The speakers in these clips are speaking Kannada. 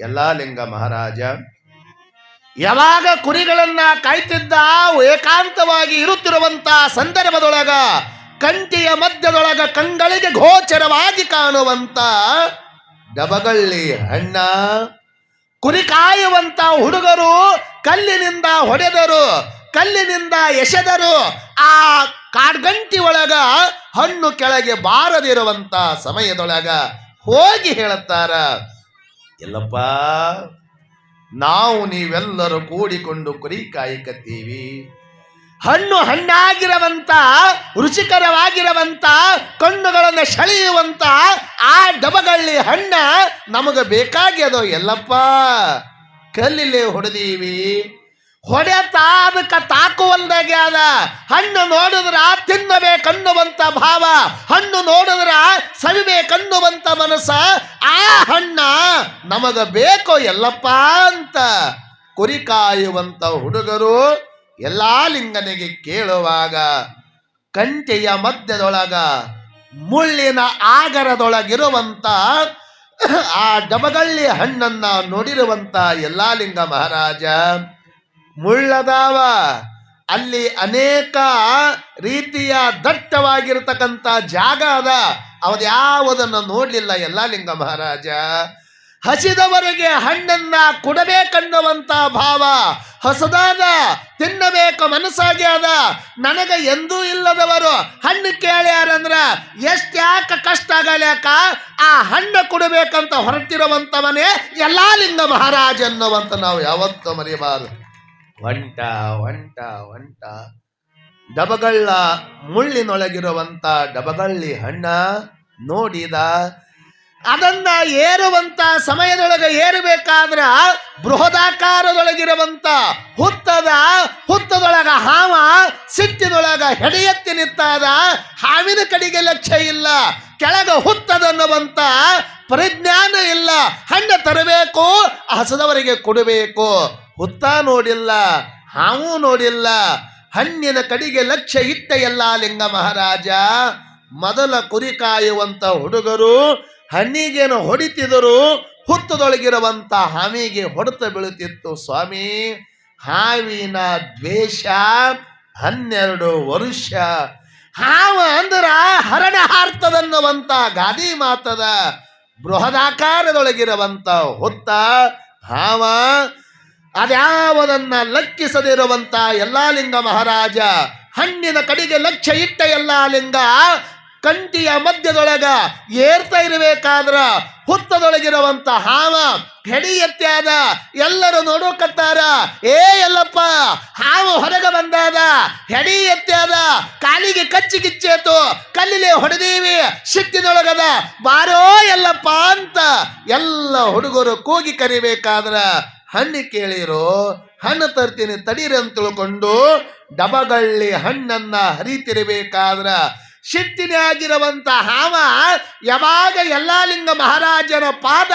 ಎಲ್ಲಾ ಲಿಂಗ ಮಹಾರಾಜ. ಯಾವಾಗ ಕುರಿಗಳನ್ನ ಕಾಯ್ತಿದ್ದ ಏಕಾಂತವಾಗಿ ಇರುತ್ತಿರುವಂತ ಸಂದರ್ಭದೊಳಗ ಕಂಟಿಯ ಮಧ್ಯದೊಳಗ ಕಂಗಳಿಗೆ ಗೋಚರವಾಗಿ ಕಾಣುವಂತ ಡಬಗಳ್ಳಿ ಹಣ್ಣ ಕುರಿ ಕಾಯುವಂತ ಹುಡುಗರು ಕಲ್ಲಿನಿಂದ ಹೊಡೆದರು, ಕಲ್ಲಿನಿಂದ ಎಸೆದರು. ಆ ಕಾಡ್ಗಂಟಿ ಒಳಗ ಹಣ್ಣು ಕೆಳಗೆ ಬಾರದಿರುವಂತ ಸಮಯದೊಳಗ ಹೋಗಿ ಹೇಳುತ್ತಾರ ಎಲ್ಲಪ್ಪ, ನಾವು ನೀವೆಲ್ಲರೂ ಕೂಡಿಕೊಂಡು ಕುರಿ ಕಾಯಕತ್ತೀವಿ ಹಣ್ಣು ಹಣ್ಣಾಗಿರವಂತ, ರುಚಿಕರವಾಗಿರವಂತ, ಕಣ್ಣುಗಳನ್ನು ಸೆಳೆಯುವಂತ ಆ ಡಬಗಳ್ಳಿ ಹಣ್ಣ ನಮಗೆ ಬೇಕಾಗ್ಯದೋ ಎಲ್ಲಪ್ಪ? ಕಲ್ಲಿಲ್ಲೇ ಹೊಡೆದೀವಿ. ಹೊಡೆತ ಅದಕ್ಕೆ ತಾಕುವಲ್ದಾಗೆ ಅದ ಹಣ್ಣು ನೋಡಿದ್ರ ತಿನ್ನಬೇಕನ್ನುವಂತ ಭಾವ. ಹಣ್ಣು ನೋಡಿದ್ರ ಸವಿಬೇಕನ್ನುವಂತ ಮನಸ್ಸ. ಆ ಹಣ್ಣ ನಮಗ ಬೇಕೋ ಎಲ್ಲಪ್ಪ ಅಂತ ಕುರಿ ಕಾಯುವಂತ ಹುಡುಗರು ಎಲ್ಲಾ ಲಿಂಗನಿಗೆ ಕೇಳುವಾಗ ಕಂಠೆಯ ಮಧ್ಯದೊಳಗ ಮುಳ್ಳಿನ ಆಗರದೊಳಗಿರುವಂತ ಆ ಡಬಗಳ್ಳಿ ಹಣ್ಣನ್ನ ನೋಡಿರುವಂತ ಎಲ್ಲಾ ಲಿಂಗ ಮಹಾರಾಜ. ಮುಳ್ಳದಾವ. ಅಲ್ಲಿ ಅನೇಕ ರೀತಿಯ ದಟ್ಟವಾಗಿರತಕ್ಕಂಥ ಜಾಗ ಅದ. ಯಾವುದನ್ನು ನೋಡಲಿಲ್ಲ. ಎಲ್ಲ ಲಿಂಗ ಮಹಾರಾಜ, ಹಸಿದವರಿಗೆ ಹಣ್ಣನ್ನ ಕೊಡಬೇಕನ್ನುವಂತ ಭಾವ ಹೊಸದಾದ, ತಿನ್ನಬೇಕು ಮನಸ್ಸಾಗಿ ಅದ. ನನಗೆ ಎಂದೂ ಇಲ್ಲದವರು ಹಣ್ಣು ಕೇಳ್ಯಾರಂದ್ರ ಎಷ್ಟ್ಯಾಕ ಕಷ್ಟ ಆಗಲ್ಯಾಕ? ಆ ಹಣ್ಣು ಕೊಡಬೇಕಂತ ಹೊರಟಿರುವಂಥವನೇ ಎಲ್ಲಾ ಲಿಂಗ ಮಹಾರಾಜ ಅನ್ನುವಂತ ನಾವು ಯಾವತ್ತೂ ಮರೆಯಬಾರದು ಒಂಟ ಒಂಟ ಒಂಟ ಡಬಗಳ್ಳ ಮುಳ್ಳಿನೊಳಗಿರುವಂತ ಡಬಗಳ್ಳಿ ಹಣ್ಣ ನೋಡಿದ, ಅದನ್ನ ಏರುವಂತ ಸಮಯದೊಳಗೆ ಏರಬೇಕಾದ್ರ ಬೃಹದಾಕಾರದೊಳಗಿರುವಂತ ಹುತ್ತದ, ಹುತ್ತದೊಳಗ ಹಾವ, ಸಿಟ್ಟಿನೊಳಗ ಹೆಡೆಯತ್ತಿ ನಿಂತಾದ, ಹಾವಿನ ಕಡೆಗೆ ಲಕ್ಷ್ಯ ಇಲ್ಲ, ಕೆಳಗ ಹುತ್ತದನ್ನುವಂತ ಪರಿಜ್ಞಾನ ಇಲ್ಲ. ಹಣ್ಣು ತರಬೇಕು, ಹಸದವರಿಗೆ ಕೊಡಬೇಕು. ಹುತ್ತ ನೋಡಿಲ್ಲ, ಹಾವು ನೋಡಿಲ್ಲ, ಹಣ್ಣಿನ ಕಡೆಗೆ ಲಕ್ಷ್ಯ ಇಟ್ಟ ಎಲ್ಲ ಲಿಂಗ ಮಹಾರಾಜ. ಮೊದಲ ಕುರಿ ಕಾಯುವಂತ ಹುಡುಗರು, ಹಣ್ಣಿಗೇನು ಹೊಡಿತಿದರು ಹುತ್ತದೊಳಗಿರುವಂತ ಹಾವಿಗೆ ಹೊಡೆತ ಬೀಳುತ್ತಿತ್ತು ಸ್ವಾಮಿ. ಹಾವಿನ ದ್ವೇಷ ಹನ್ನೆರಡು ವರುಷ. ಹಾವ ಅಂದ್ರ ಹರಣ ಹಾರ್ತದನ್ನುವಂತ ಗಾದಿ ಮಾತದ ಬೃಹದಾಕಾರದೊಳಗಿರುವಂತ ಹುತ್ತ, ಹಾವ ಅದ್ಯಾವುದನ್ನ ಲಕ್ಕಿಸದಿರುವಂತ ಎಲ್ಲಾ ಲಿಂಗ ಮಹಾರಾಜ, ಹಣ್ಣಿನ ಕಡೆಗೆ ಲಕ್ಷ್ಯ ಇಟ್ಟ ಎಲ್ಲಾ ಲಿಂಗ ಕಂಟಿಯ ಮಧ್ಯದೊಳಗ ಏರ್ತಾ ಇರಬೇಕಾದ್ರ ಹುತ್ತದೊಳಗಿರುವಂತ ಹಾವ ಹೆಡಿ ಎತ್ತಾದ ಎಲ್ಲರೂ ನೋಡೋಕತ್ತಾರ ಏ ಎಲ್ಲಪ್ಪ ಹಾವು ಹೊರಗೆ ಬಂದಾದ ಹೆಡಿ ಎತ್ತಾದ ಕಾಲಿಗೆ ಕಚ್ಚಿ ಕಿಚ್ಚೇತು, ಕಲ್ಲಿಲೆ ಹೊಡೆದೀವಿ ಸಿಟ್ಟಿನೊಳಗದ ಬಾರೋ ಎಲ್ಲಪ್ಪ ಅಂತ ಎಲ್ಲ ಹುಡುಗರು ಕೂಗಿ ಕರಿಬೇಕಾದ್ರ ಹಣ್ಣು ಕೇಳಿರೋ ಹಣ್ಣು ತರ್ತೀನಿ, ತಡೀರಿ ಅಂತ ತಿಳ್ಕೊಂಡು ಡಬಗಳ್ಳಿ ಹಣ್ಣನ್ನ ಹರಿತಿರಬೇಕಾದ್ರ ಸಿಟ್ಟಿನ ಆಗಿರುವಂತ ಹಾವ ಯಾವಾಗ ಎಲ್ಲಾ ಲಿಂಗ ಮಹಾರಾಜನ ಪಾದ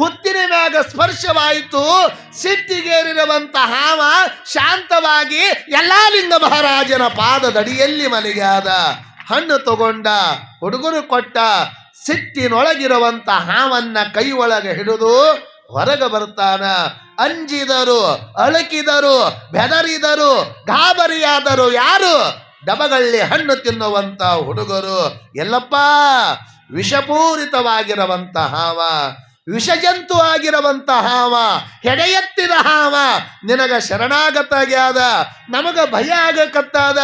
ಹುತ್ತಿನ ಮ್ಯಾಗ ಸ್ಪರ್ಶವಾಯಿತು, ಸಿಟ್ಟಿಗೇರಿರುವಂತ ಹಾವ ಶಾಂತವಾಗಿ ಎಲ್ಲಾ ಲಿಂಗ ಮಹಾರಾಜನ ಪಾದದಡಿಯಲ್ಲಿ ಮಲಗಾದ ಹಣ್ಣು ತಗೊಂಡ, ಹುಡುಗರು ಕೊಟ್ಟ, ಸಿಟ್ಟಿನೊಳಗಿರುವಂತ ಹಾವನ್ನ ಕೈ ಒಳಗೆ ಹಿಡಿದು ಹೊರಗೆ ಬರ್ತಾನ. ಅಂಜಿದರು, ಅಳಕಿದರು, ಬೆದರಿದರು, ಗಾಬರಿಯಾದರು. ಯಾರು? ಡಬಗಳ್ಳಿ ಹಣ್ಣು ತಿನ್ನುವಂತ ಹುಡುಗರು. ಎಲ್ಲಪ್ಪ? ವಿಷಪೂರಿತವಾಗಿರುವಂತ ಹಾವ. ವಿಷಜಂತು ಆಗಿರುವಂತ ಹಾವ. ಹೆಡೆಯೆತ್ತಿದ ಹಾವ. ನಿನಗ ಶರಣಾಗತಾಗ್ಯಾದ ನಮಗ ಭಯ ಆಗಕತ್ತಾದ.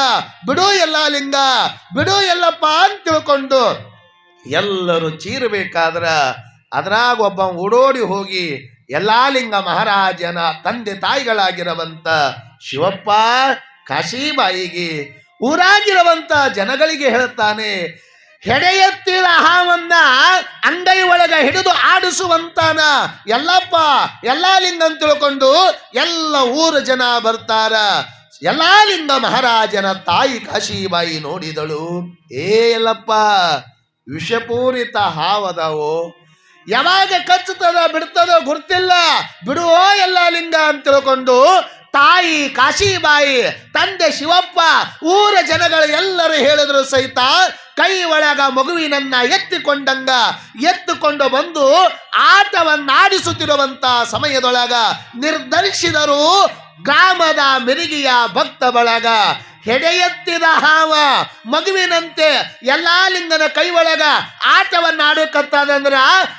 ಬಿಡು ಎಲ್ಲ ಲಿಂಗ. ಬಿಡು ಎಲ್ಲಪ್ಪ ಅಂತ ತಿಳ್ಕೊಂಡು ಎಲ್ಲರೂ ಚೀರಬೇಕಾದ್ರ ಅದ್ರಾಗ ಒಬ್ಬ ಓಡೋಡಿ ಹೋಗಿ ಎಲ್ಲಾ ಲಿಂಗ ಮಹಾರಾಜನ ತಂದೆ ತಾಯಿಗಳಾಗಿರುವಂತ ಶಿವಪ್ಪ ಕಾಶಿಬಾಯಿಗೆ ಊರಾಗಿರುವಂತ ಜನಗಳಿಗೆ ಹೇಳ್ತಾನೆ, ಹೆಡೆಯತ್ತಿರ ಹಾವನ್ನ ಅಂಗೈ ಒಳಗ ಹಿಡಿದು ಆಡಿಸುವಂತಾನ ಎಲ್ಲಪ್ಪ ಎಲ್ಲಾ ಲಿಂಗ ತಿಳ್ಕೊಂಡು ಎಲ್ಲ ಊರ ಜನ ಬರ್ತಾರ. ಎಲ್ಲಾ ಲಿಂಗ ಮಹಾರಾಜನ ತಾಯಿ ಕಾಶಿಬಾಯಿ ನೋಡಿದಳು, ಏ ಎಲ್ಲಪ್ಪ ವಿಷಪೂರಿತ ಹಾವದವು ಯಾವಾಗ ಕಚ್ಚುತ್ತದ ಬಿಡ್ತದೋ ಗುರ್ತಿಲ್ಲ. ಬಿಡುವೋ ಎಲ್ಲ ಲಿಂಗ ಅಂತ ತಿಳ್ಕೊಂಡು ತಾಯಿ, ಕಾಶಿಬಾಯಿ, ತಂದೆ ಶಿವಪ್ಪ, ಊರ ಜನಗಳು ಎಲ್ಲರೂ ಹೇಳಿದ್ರು ಸಹಿತ ಕೈ ಒಳಗ ಮಗುವಿನನ್ನ ಎತ್ತಿಕೊಂಡಂಗ, ಎತ್ತುಕೊಂಡು ಬಂದು ಆಟವನ್ನಾಡಿಸುತ್ತಿರುವಂತ ಸಮಯದೊಳಗ ನಿರ್ಧರಿಸಿದರು ಗ್ರಾಮದ ಮಿರಿಗಿಯ ಭಕ್ತ ಬಳಗ. ಹೆಡೆಯೆತ್ತಿದ ಹಾವ ಮಗುವಿನಂತೆ ಎಲ್ಲಾ ಲಿಂಗನ ಕೈ ಒಳಗ ಆಟವನ್ನಾಡಕತ್ತದಂದ್ರ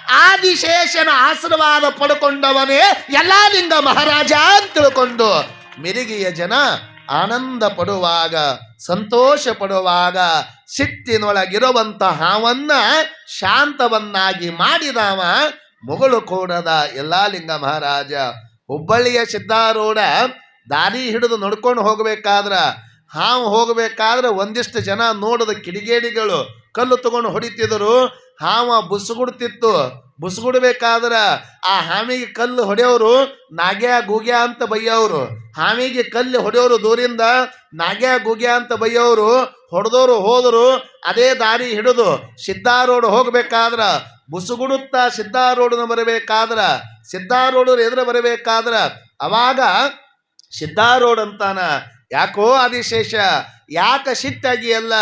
ಆದಿಶೇಷನ ಆಶೀರ್ವಾದ ಪಡ್ಕೊಂಡವನೇ ಎಲ್ಲಾ ಲಿಂಗ ಮಹಾರಾಜ ಅಂತ ತಿಳ್ಕೊಂಡು ಮಿರಿಗಿಯ ಜನ ಆನಂದ ಪಡುವಾಗ, ಸಂತೋಷ ಪಡುವಾಗ ಸಿಟ್ಟಿನೊಳಗಿರುವಂತ ಹಾವನ್ನ ಶಾಂತವನ್ನಾಗಿ ಮಾಡಿದವ ಮೊಗಳು ಕೂಡದ ಎಲ್ಲಾ ಲಿಂಗ ಮಹಾರಾಜ. ಹುಬ್ಬಳ್ಳಿಯ ಸಿದ್ಧಾರೂಢ ದಾರಿ ಹಿಡಿದು ನಡ್ಕೊಂಡು ಹೋಗ್ಬೇಕಾದ್ರ ಹಾವು ಹೋಗಬೇಕಾದ್ರೆ ಒಂದಿಷ್ಟು ಜನ ನೋಡದ ಕಿಡಿಗೇಡಿಗಳು ಕಲ್ಲು ತಗೊಂಡು ಹೊಡಿತಿದ್ರು ಹಾವ ಬುಸುಗುಡ್ತಿತ್ತು. ಬುಸುಗುಡ್ಬೇಕಾದ್ರ ಆ ಹಾವಿಗೆ ಕಲ್ಲು ಹೊಡೆಯೋರು ನಾಗ್ಯ, ಗುಗ್ಯ ಅಂತ ಬೈಯೋರು. ಹಾವಿಗೆ ಕಲ್ಲು ಹೊಡೆಯೋರು ದೂರಿಂದ ನಾಗ್ಯ, ಗುಗ್ಯ ಅಂತ ಬೈಯೋರು. ಹೊಡೆದವರು ಹೋದರು, ಅದೇ ದಾರಿ ಹಿಡಿದು ಸಿದ್ಧಾರೋಡ್ ಹೋಗ್ಬೇಕಾದ್ರ ಬುಸುಗುಡುತ್ತಾ ಬರಬೇಕಾದ್ರೆ ಬರಬೇಕಾದ್ರ ಸಿದ್ಧಾರೋಡರು ಎದುರು ಬರಬೇಕಾದ್ರ ಅವಾಗ ಸಿದ್ಧಾರೋಡ್ ಅಂತಾನ ಯಾಕೋ ಆದಿಶೇಷ, ಯಾಕ ಸಿಟ್ಟಾಗಿ ಅಲ್ಲ,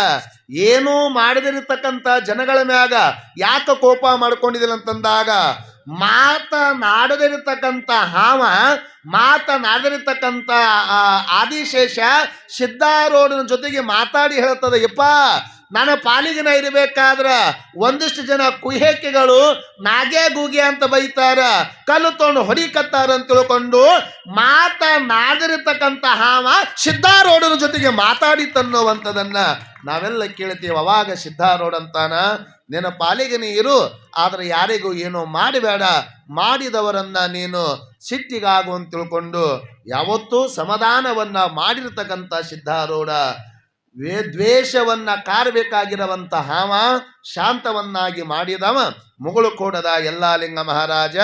ಏನೂ ಮಾಡದಿರತಕ್ಕಂಥ ಜನಗಳ ಮ್ಯಾಗ ಯಾಕ ಕೋಪ ಮಾಡ್ಕೊಂಡಿದಿಲ್ಲ ಅಂತಂದಾಗ, ಮಾತನಾಡದಿರತಕ್ಕಂಥ ಹಾವ, ಮಾತನಾಡದಿರತಕ್ಕಂಥ ಆದಿಶೇಷ ಸಿದ್ಧಾರೋಡನ ಜೊತೆಗೆ ಮಾತಾಡಿ ಹೇಳ್ತದ ಯಪ್ಪ ನನ್ನ ಪಾಲಿಗಿನ ಇರಬೇಕಾದ್ರ ಒಂದಿಷ್ಟು ಜನ ಕುಹೇಕೆಗಳು ನಾಗೆ ಗೂಗೆ ಅಂತ ಬೈತಾರ, ಕಲ್ಲು ತೊಗೊಂಡು ಹೊಡಿಕತ್ತಾರ ಅಂತ ತಿಳ್ಕೊಂಡು ಮಾತನಾಡಿರತಕ್ಕಂಥ ಹಾವ ಸಿದ್ಧಾರೋಡನ ಜೊತೆಗೆ ಮಾತಾಡಿತನ್ನುವಂಥದನ್ನ ನಾವೆಲ್ಲ ಕೇಳ್ತೀವಿ. ಅವಾಗ ಸಿದ್ಧಾರೋಡ್ ಅಂತಾನ, ನಿನ್ನ ಇರು, ಆದ್ರೆ ಯಾರಿಗೂ ಏನೋ ಮಾಡಬೇಡ, ಮಾಡಿದವರನ್ನ ನೀನು ಸಿಟ್ಟಿಗಾಗು ಅಂತ ತಿಳ್ಕೊಂಡು ಯಾವತ್ತೂ ಸಮಾಧಾನವನ್ನ ಮಾಡಿರ್ತಕ್ಕಂಥ ಸಿದ್ಧಾರೂಢ. ವೇ ದ್ವೇಷವನ್ನ ಕಾರಬೇಕಾಗಿರುವಂತ ಹಾವ ಶಾಂತವನ್ನಾಗಿ ಮಾಡಿದವ ಮುಗುಳು ಕೋಡದ ಎಲ್ಲಾ ಲಿಂಗ ಮಹಾರಾಜ.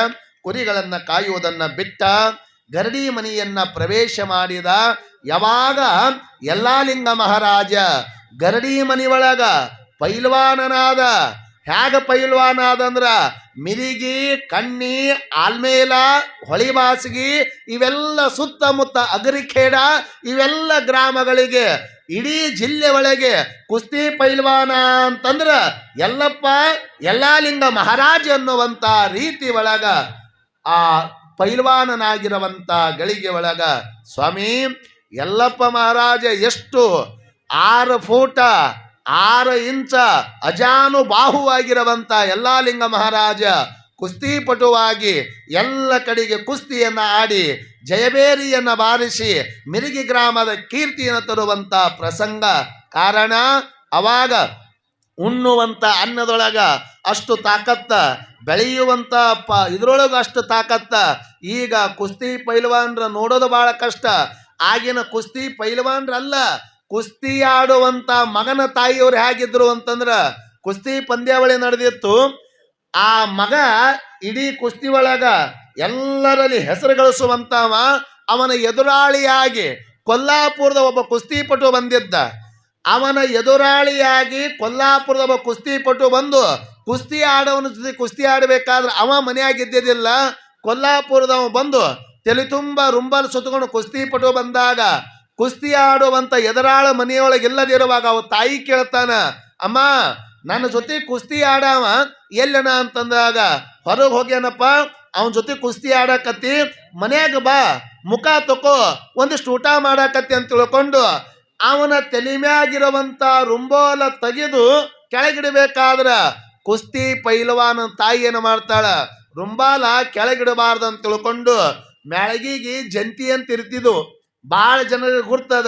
ಕುರಿಗಳನ್ನ ಕಾಯುವುದನ್ನ ಬಿಟ್ಟ ಗರಡಿ ಮನೆಯನ್ನ ಪ್ರವೇಶ ಮಾಡಿದ ಯಾವಾಗ? ಎಲ್ಲಾ ಲಿಂಗ ಮಹಾರಾಜ. ಗರಡಿ ಮನೆಯೊಳಗ ಪೈಲ್ವಾನನಾದ ಹ್ಯಾಗ ಪೈಲ್ವಾನ ಆದಂದ್ರ? ಮಿರಿಗಿ, ಕಣ್ಣಿ, ಆಲ್ಮೇಲ ಹೊಳಿಬಾಸಗಿ ಇವೆಲ್ಲ ಸುತ್ತಮುತ್ತ ಅಗರಿಖೇಡ, ಇವೆಲ್ಲ ಗ್ರಾಮಗಳಿಗೆ, ಇಡೀ ಜಿಲ್ಲೆ ಒಳಗೆ ಕುಸ್ತಿ ಪೈಲ್ವಾನ ಅಂತಂದ್ರ ಎಲ್ಲಪ್ಪ ಎಲ್ಲಾ ಲಿಂಗ ಮಹಾರಾಜ ಅನ್ನುವಂತ ರೀತಿ ಒಳಗ, ಆ ಪೈಲ್ವಾನನಾಗಿರುವಂತ ಗಳಿಗೆ ಒಳಗ, ಸ್ವಾಮಿ ಎಲ್ಲಪ್ಪ ಮಹಾರಾಜ ಎಷ್ಟು ಆರು ಫೂಟ ಆರು ಇಂಚ ಅಜಾನು ಬಾಹುವಾಗಿರುವಂತ ಎಲ್ಲಾ ಲಿಂಗ ಮಹಾರಾಜ ಕುಸ್ತಿಪಟುವಾಗಿ ಎಲ್ಲ ಕಡೆಗೆ ಕುಸ್ತಿಯನ್ನ ಆಡಿ ಜಯಬೇರಿಯನ್ನ ಬಾರಿಸಿ ಮಿರಿಗಿ ಗ್ರಾಮದ ಕೀರ್ತಿಯನ್ನು ತರುವಂತ ಪ್ರಸಂಗ. ಕಾರಣ, ಅವಾಗ ಉಣ್ಣುವಂತ ಅನ್ನದೊಳಗ ಅಷ್ಟು ತಾಕತ್ತ, ಬೆಳೆಯುವಂತ ಪ, ಇದರೊಳಗೆ ಅಷ್ಟು ತಾಕತ್ತ. ಈಗ ಕುಸ್ತಿ ಪೈಲ್ವಾನ್ರ ನೋಡೋದು ಬಹಳ ಕಷ್ಟ. ಆಗಿನ ಕುಸ್ತಿ ಪೈಲ್ವಾನ್ರಲ್ಲ. ಕುಸ್ತಿ ಆಡುವಂತ ಮಗನ ತಾಯಿಯವರು ಹೇಗಿದ್ರು ಅಂತಂದ್ರ ಕುಸ್ತಿ ಪಂದ್ಯಾವಳಿ ನಡೆದಿತ್ತು. ಆ ಮಗ ಇಡೀ ಕುಸ್ತಿ ಒಳಗ ಎಲ್ಲರಲ್ಲಿ ಹೆಸರು ಗಳಿಸುವಂತವ, ಅವನ ಎದುರಾಳಿಯಾಗಿ ಕೊಲ್ಲಾಪುರದ ಒಬ್ಬ ಕುಸ್ತಿಪಟು ಬಂದಿದ್ದ. ಅವನ ಎದುರಾಳಿಯಾಗಿ ಕೊಲ್ಲಾಪುರದ ಒಬ್ಬ ಕುಸ್ತಿಪಟು ಬಂದು ಕುಸ್ತಿ ಆಡೋವನ ಜೊತೆ ಕುಸ್ತಿ ಆಡಬೇಕಾದ್ರೆ ಅವ ಮನೆಯಾಗಿದ್ದಿದ್ದಿಲ್ಲ. ಕೊಲ್ಲಾಪುರದವ ಬಂದು ತಲೆ ತುಂಬ ರುಂಬಲ್ ಸುತ್ತಕೊಂಡು ಕುಸ್ತಿಪಟು ಬಂದಾಗ ಕುಸ್ತಿ ಆಡುವಂತ ಎದರಾಳ ಮನೆಯೊಳಗೆ ಇಲ್ಲದಿರುವಾಗ ಅವ ತಾಯಿ ಕೇಳ್ತಾನ, ಅಮ್ಮ, ನನ್ನ ಜೊತೆ ಕುಸ್ತಿ ಆಡವ ಎಲ್ಲನ ಅಂತಂದಾಗ, ಹೊರಗೆ ಹೋಗ್ಯಾನಪ್ಪ, ಅವನ ಜೊತೆ ಕುಸ್ತಿ ಆಡಕತ್ತಿ, ಮನ್ಯಾಗ ಬಾ, ಮುಖ ತಕೋ, ಒಂದಿಷ್ಟು ಊಟ ಮಾಡಾಕತ್ತಿ ಅಂತ ತಿಳ್ಕೊಂಡು ಅವನ ತಲೆ ಮ್ಯಾಗಿರುವಂತ ರುಂಬೋಲ ತೆಗೆದು ಕೆಳಗಿಡಬೇಕಾದ್ರ ಕುಸ್ತಿ ಪೈಲವಾನ ತಾಯಿ ಏನು ಮಾಡ್ತಾಳ, ರುಂಬಾಲ ಕೆಳಗಿಡಬಾರ್ದು ಅಂತ ತಿಳ್ಕೊಂಡು ಮ್ಯಾಳಗಿಗೆ ಜಂತಿ ಅಂತ ಇರ್ತಿದ್ವು. ಭಾಳ ಜನರಿಗೆ ಗುರ್ತದ,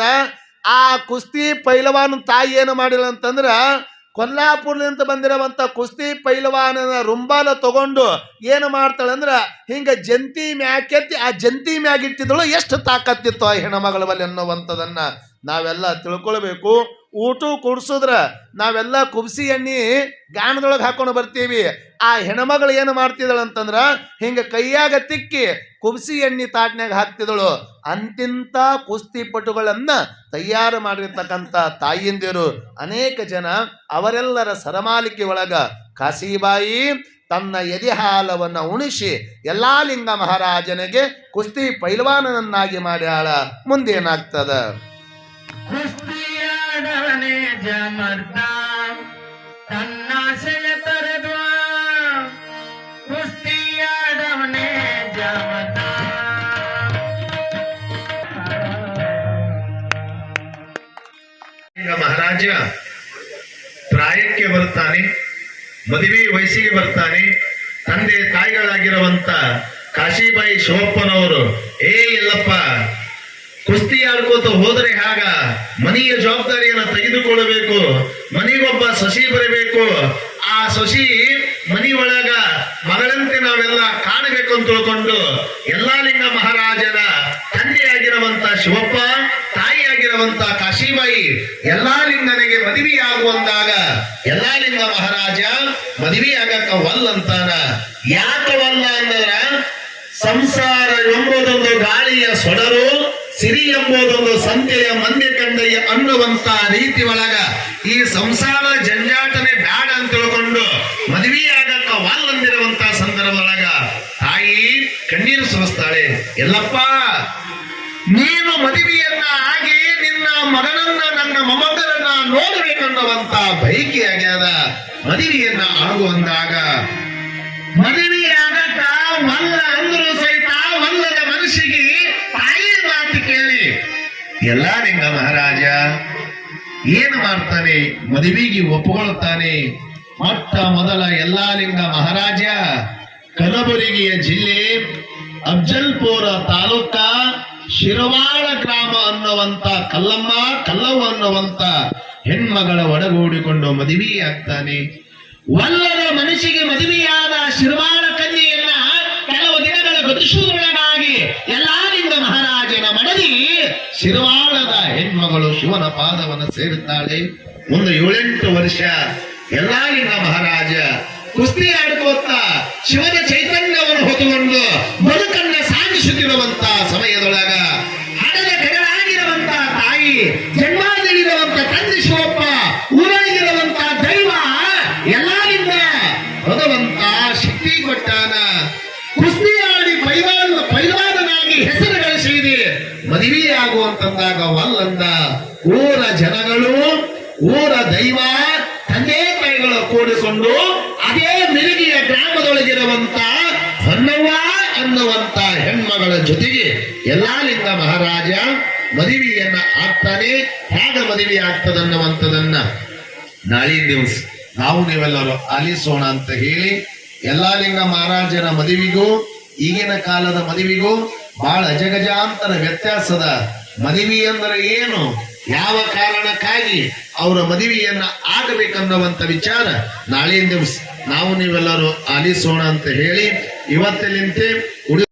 ಆ ಕುಸ್ತಿ ಪೈಲವಾನ ತಾಯಿ ಏನು ಮಾಡಿಲ್ಲ ಅಂತಂದ್ರೆ ಕೊಲ್ಲಾಪುರ್ಲಿಂದ ಬಂದಿರುವಂತ ಕುಸ್ತಿ ಪೈಲವಾನನ ರುಂಬಾಲ ತಗೊಂಡು ಏನು ಮಾಡ್ತಾಳೆ ಅಂದ್ರೆ, ಹಿಂಗ ಜಂತಿ ಮ್ಯಾಕೆತ್ತಿ ಆ ಜಂತಿ ಮ್ಯಾಗಿಟ್ಟಿದಳು ಎಷ್ಟು ತಾಕತ್ತಿತ್ತು ಆ ಹೆಣ್ಮಗಳ ಬಲ್ಲಿ ಅನ್ನುವಂಥದನ್ನ ನಾವೆಲ್ಲ ತಿಳ್ಕೊಳ್ಬೇಕು. ಊಟ ಕುಡ್ಸುದ್ರ ನಾವೆಲ್ಲ ಕುಬ್ಸಿ ಎಣ್ಣಿ ಗಾಣದೊಳಗೆ ಹಾಕೊಂಡು ಬರ್ತೀವಿ. ಆ ಹೆಣ್ಮಗಳು ಏನು ಮಾಡ್ತಿದಳು ಅಂತಂದ್ರ ಹಿಂಗ ಕೈಯಾಗ ತಿಕ್ಕಿ ಕುಬ್ಸಿ ಎಣ್ಣೆ ತಾಟ್ನ್ಯಾಗ ಹಾಕ್ತಿದಳು ಅಂತಿಂತ ಕುಸ್ತಿಪಟುಗಳನ್ನ ತಯಾರು ಮಾಡಿರ್ತಕ್ಕಂಥ ತಾಯಿಂದಿರು ಅನೇಕ ಜನ ಅವರೆಲ್ಲರ ಸರಮಾಲಿಕೆ ಒಳಗ ಕಾಸಿಬಾಯಿ ತನ್ನ ಎದೆಹಾಲವನ್ನು ಉಣಿಸಿ ಎಲ್ಲಾ ಲಿಂಗ ಮಹಾರಾಜನಿಗೆ ಕುಸ್ತಿ ಪೈಲ್ವಾನನನ್ನಾಗಿ ಮಾಡ್ಯಾಳ. ಮುಂದೇನಾಗ್ತದ? ಕುಸ್ತಿಯಾಡವನೇ ಜಮರ್ದ ತನ್ನಾಸೆಯ ತೊರೆದ್ವ ಕುಸ್ತಿಯಾದವನೇ ಜಮರ್ದ ಈಗ ಮಹಾರಾಜ ಪ್ರಾಯಕ್ಕೆ ಬರ್ತಾನೆ, ಮದುವೆ ವಯಸ್ಸಿಗೆ ಬರ್ತಾನೆ, ತಂದೆ ತಾಯಿಗಳಾಗಿರುವಂತ ಕಾಶಿಬಾಯಿ ಶಿವಪ್ಪನವರು ಏ ಎಲ್ಲಪ್ಪ ಕುಸ್ತಿ ಆಡ್ಕೋತ ಹೋದ್ರೆ ಹಾಗ ಮನೆಯ ಜವಾಬ್ದಾರಿಯನ್ನ ತೆಗೆದುಕೊಳ್ಳಬೇಕು, ಮನೆಗೊಬ್ಬ ಸಸಿ ಬರಬೇಕು. ಆ ಸಸಿ ಮನಿ ಒಳಗ ಮಗಳಂತೆ ನಾವೆಲ್ಲ ಕಾಣಬೇಕು ಅಂತ ತಿಳ್ಕೊಂಡು ಎಲ್ಲಾ ಲಿಂಗ ಮಹಾರಾಜನ ತಂದೆಯಾಗಿರುವಂತ ಶಿವಪ್ಪ, ತಾಯಿಯಾಗಿರುವಂತ ಕಾಶಿಬಾಯಿ ಮದುವೆಯಾಗುವಂದಾಗ ಎಲ್ಲಾ ಲಿಂಗ ಮಹಾರಾಜ ಮದುವೆಯಾಗಕ್ಕ ವಲ್ ಅಂತಾನ. ಯಾಕ ವಲ್ಲ ಅಂದ್ರ ಸಂಸಾರ ಎಂಬುದೊಂದು ಗಾಳಿಯ ಸೊಡರು ಸಿರಿ ಎಂಬುದೊಂದು ಸಂತೆಯ ಮಂದಿ ಕಂಡಯ್ಯ ಅನ್ನುವಂತ ರೀತಿ ಒಳಗ ಈ ಸಂಸಾರ ಜಂಜಾಟನೆ ಬ್ಯಾಡ ಅಂತ ತಿಳ್ಕೊಂಡು ಮದುವೆಯಾಗಕ್ಕ ಸಂದರ್ಭ ಸಂದರ್ಭದೊಳಗ ತಾಯಿ ಕಣ್ಣೀರು ಸುರಿಸ್ತಾಳೆ, ಎಲ್ಲಪ್ಪ, ನೀನು ಮದುವೆಯನ್ನ ಆಗಿ ನಿನ್ನ ಮಗನನ್ನ ನನ್ನ ಮೊಮ್ಮಗನನ್ನ ನೋಡಬೇಕನ್ನುವಂತ ಬೈಕಿ ಆಗ್ಯಾದ ಮದುವೆಯನ್ನ ಆಗುವಂದಾಗ ಮದುವೆಯಾಗಕ್ಕ ವಲ್ಲ ಅಂದ್ರು ಸಹಿತ ಮಾತು ಕೇಳಿ. ಎಲ್ಲ ಮಹಾರಾಜ, ಏನು ಮಾಡ್ತಾನೆ? ಮದುವೆಗೆ ಒಪ್ಪಿಕೊಳ್ಳುತ್ತಾನೆ ಮೊಟ್ಟ ಮೊದಲ ಎಲ್ಲಾ ಲಿಂಗ ಮಹಾರಾಜ, ಕಲಬುರಗಿಯ ಜಿಲ್ಲೆ ಅಫ್ಜಲ್ಪುರ ತಾಲೂಕ ಶಿರವಾಳ ಗ್ರಾಮ ಅನ್ನುವಂತ ಕಲ್ಲಮ್ಮ, ಕಲ್ಲವ್ವ ಅನ್ನುವಂತ ಹೆಣ್ಮಗಳ ಒಡಗೂಡಿಕೊಂಡು ಮದುವೆಯಾಗ್ತಾನೆ. ಒಲ್ಲದ ಮನಸ್ಸಿಗೆ ಮದುವೆಯಾದ ಶಿರವಾಳ ಗತಿಸುವುದರೊಳಗಾಗಿ ಎಲ್ಲಾ ಲಿಂಗ ಮಹಾರಾಜನ ಮಡದಿ, ಶಿರವಾಳದ ಹೆಣ್ಮಗಳು ಶಿವನ ಪಾದವನ್ನು ಸೇರುತ್ತಾಳೆ ಒಂದು ಏಳೆಂಟು ವರ್ಷ ಎಲ್ಲಾರಿಂದ ಮಹಾರಾಜ ಕುಸ್ತಿ ಆಡ್ಕೋತ ಶಿವನ ಚೈತನ್ಯವನ್ನು ಹೊತ್ತುಕೊಂಡು ಬದುಕನ್ನ ಸಾಗಿಸುತ್ತಿರುವಂತ ಸಮಯದೊಳಗ ಹಣದ ಕಡಲಾಗಿರುವಂತ ತಾಯಿ ಜನ್ಮಾದಲ್ಲಿರುವಂತ ತಂದೆ ಶಿವಪ್ಪ, ಊರಾಗಿರುವಂತ ದೈವ ಎಲ್ಲರಿಂದ ಹೊದವಂತ ಶಕ್ತಿ ಕೊಟ್ಟಾನ. ಕುಸ್ತಿ ಆಡಿ ಪೈವಾನ ಹೆಸರು ಗಳಿಸಿದೆ ಮದುವೆಯಾಗುವಂತಂದಾಗ ವಲ್ಲಂದ ಊರ ಜನಗಳು, ಊರ ದೈವ, ತಂದೆ ತಾಯಿಗಳು ಕೂಡಿಕೊಂಡು ಅದೇ ಮಿರುಗಿಯ ಗ್ರಾಮದೊಳಗಿರುವಂತ ಹೊನ್ನವ್ವ ಅನ್ನುವಂತ ಹೆಣ್ಮಗಳ ಜೊತೆಗೆ ಎಲ್ಲಾ ಲಿಂಗ ಮಹಾರಾಜ ಮದುವೆಯನ್ನ ಆಗ್ತಾನೆ. ಹೇಗ ಮದುವೆ ಆಗ್ತದನ್ನುವಂಥದನ್ನ ನಾಳೆ ದಿವಸ ನಾವು ನೀವೆಲ್ಲರೂ ಆಲಿಸೋಣ ಅಂತ ಹೇಳಿ ಎಲ್ಲಾ ಲಿಂಗ ಮಹಾರಾಜನ ಮದುವೆಗೂ, ಈಗಿನ ಕಾಲದ ಮದುವೆಗೂ ಬಹಳ ಅಜಗಜಾಂತರ ವ್ಯತ್ಯಾಸದ ಮದುವೆ ಅಂದರೆ ಏನು? ಯಾವ ಕಾರಣಕ್ಕಾಗಿ ಅವರ ಮದುವೆಯನ್ನ ಆಗಬೇಕನ್ನುವಂತ ವಿಚಾರ ನಾಳೆ ದಿವಸ ನಾವು ನೀವೆಲ್ಲರೂ ಆಲಿಸೋಣ ಅಂತ ಹೇಳಿ ಇವತ್ತಿನಂತೆ